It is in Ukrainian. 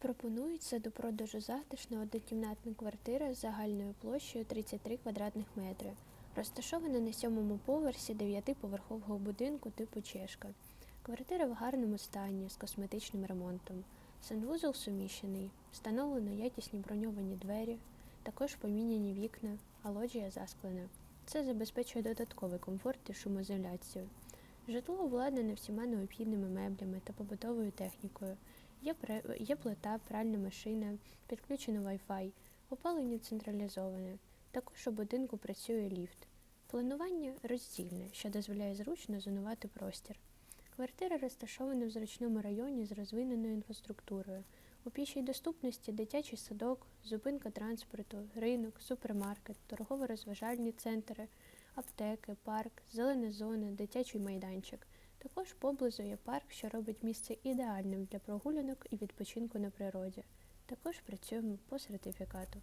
Пропонується до продажу затишна однокімнатна квартира з загальною площею 33 квадратних метри. Розташована на сьомому поверсі дев'ятиповерхового будинку типу Чешка. Квартира в гарному стані з косметичним ремонтом. Санвузол суміщений, встановлено якісні броньовані двері, також поміняні вікна, а лоджія засклена. Це забезпечує додатковий комфорт і шумоізоляцію. Житло обладнане всіма необхідними меблями та побутовою технікою. Є, є плита, пральна машина, підключено Wi-Fi, опалення централізоване. Також у будинку працює ліфт. Планування роздільне, що дозволяє зручно зонувати простір. Квартира розташована в зручному районі з розвиненою інфраструктурою. У пішій доступності дитячий садок, зупинка транспорту, ринок, супермаркет, торгово-розважальні центри, аптеки, парк, зелена зона, дитячий майданчик. Також поблизу є парк, що робить місце ідеальним для прогулянок і відпочинку на природі. Також працюємо по сертифікату.